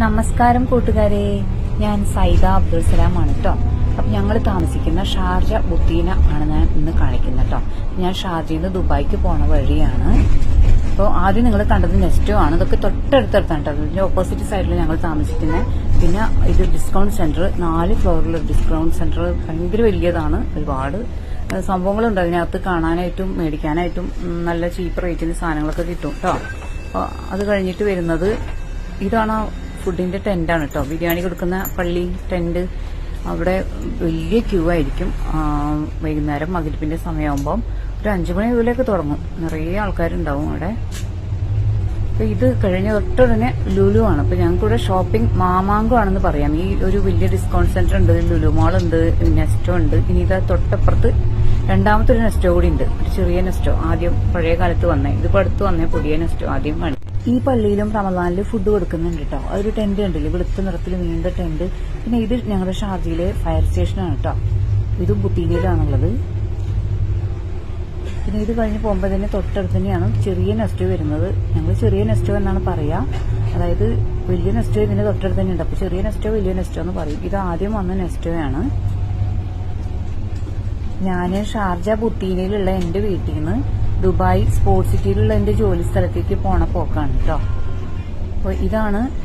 നമസ്കാരം കൂട്ടുകാരെ. ഞാൻ സൈദ അബ്ദുൾ സലാമാണ് കേട്ടോ അപ്പൊ ഞങ്ങൾ താമസിക്കുന്ന ഷാർജ ബുത്തീന ആണ് ഞാൻ ഇന്ന് കാണിക്കുന്നത് കേട്ടോ ഞാൻ ഷാർജയിൽ നിന്ന് ദുബായിക്ക് പോണ വഴിയാണ്. അപ്പോൾ ആദ്യം നിങ്ങൾ കണ്ടത് നെസ്റ്റോ ആണ്. ഇതൊക്കെ തൊട്ടടുത്തടുത്താണ് കേട്ടോ ഇതിന്റെ ഓപ്പോസിറ്റ് സൈഡിൽ ഞങ്ങൾ താമസിക്കുന്നത് പിന്നെ ഇത് ഡിസ്കൗണ്ട് സെന്റർ നാല് ഫ്ലോറിലുള്ള ഡിസ്കൗണ്ട് സെന്റർ ഭയങ്കര വലിയതാണ്. ഒരുപാട് സംഭവങ്ങളുണ്ട്. അതിനകത്ത് കാണാനായിട്ടും മേടിക്കാനായിട്ടും നല്ല ചീപ്പ് റേറ്റിന് സാധനങ്ങളൊക്കെ കിട്ടും കേട്ടോ അപ്പോൾ അത് കഴിഞ്ഞിട്ട് വരുന്നത് ഇതാണ് ഫുഡിന്റെ ടെന്റാണ് കേട്ടോ ബിരിയാണി കൊടുക്കുന്ന പള്ളി ടെന്റ് അവിടെ വലിയ ക്യൂ ആയിരിക്കും. വൈകുന്നേരം മകരിപ്പിന്റെ സമയമാകുമ്പോൾ ഒരു അഞ്ചു മണി മുതലൊക്കെ തുടങ്ങും. നിറയെ ആൾക്കാരുണ്ടാവും അവിടെ. അപ്പൊ ഇത് കഴിഞ്ഞ ഒട്ടുടനെ ലുലു ആണ്. അപ്പൊ ഞങ്ങൾക്കിവിടെ ഷോപ്പിംഗ് മാമാങ്കോ ആണെന്ന് പറയാം. ഈ ഒരു വലിയ ഡിസ്കൗണ്ട് സെന്റർ ഉണ്ട് ലുലു മാൾ ഉണ്ട് നെസ്റ്റോ ഉണ്ട്. ഇനി ഇതാ തൊട്ടപ്പുറത്ത് രണ്ടാമത്തെ ഒരു നെസ്റ്റോ കൂടി ഉണ്ട്. ഒരു ചെറിയ നെസ്റ്റോ. ആദ്യം പഴയ കാലത്ത് വന്നേ. ഇതിപ്പോ അടുത്ത് വന്നേ പുതിയ നെസ്റ്റോ ആദ്യം ഈ പള്ളിയിലും റമദാനിൽ ഫുഡ് കൊടുക്കുന്നുണ്ട് കേട്ടോ അതൊരു ടെന്റ് ഉണ്ടല്ലേ വെളുത്ത നിറത്തിൽ നീണ്ട ടെന്റ് പിന്നെ ഇത് ഞങ്ങളുടെ ഷാർജയിലെ ഫയർ സ്റ്റേഷനാണ് കേട്ടോ ഇത് ബുട്ടീരിയലാണുള്ളത് പിന്നെ ഇത് കഴിഞ്ഞ് പോകുമ്പോൾ തന്നെ തൊട്ടടുത്ത് തന്നെയാണ് ചെറിയ നെസ്റ്റ് വരുന്നത്. ഞങ്ങൾ ചെറിയ നെസ്റ്റോ എന്നാണ് പറയുക അതായത് വലിയ നെസ്റ്റോ ഇതിന്റെ തൊട്ടടുത്ത് തന്നെ ഉണ്ട് അപ്പൊ ചെറിയ നെസ്റ്റോ വലിയ നെസ്റ്റോ എന്ന് പറയും. ഇത് ആദ്യം വന്ന നെസ്റ്റോയാണ് ഞാൻ ഷാർജ ബുത്തീനയിലുള്ള എന്റെ വീട്ടിൽ നിന്ന് ദുബായ് സ്പോർട്സ് സിറ്റിയിലുള്ള എന്റെ ജോലി സ്ഥലത്തേക്ക് പോണ പോക്കാണ് കേട്ടോ അപ്പോൾ ഇതാണ്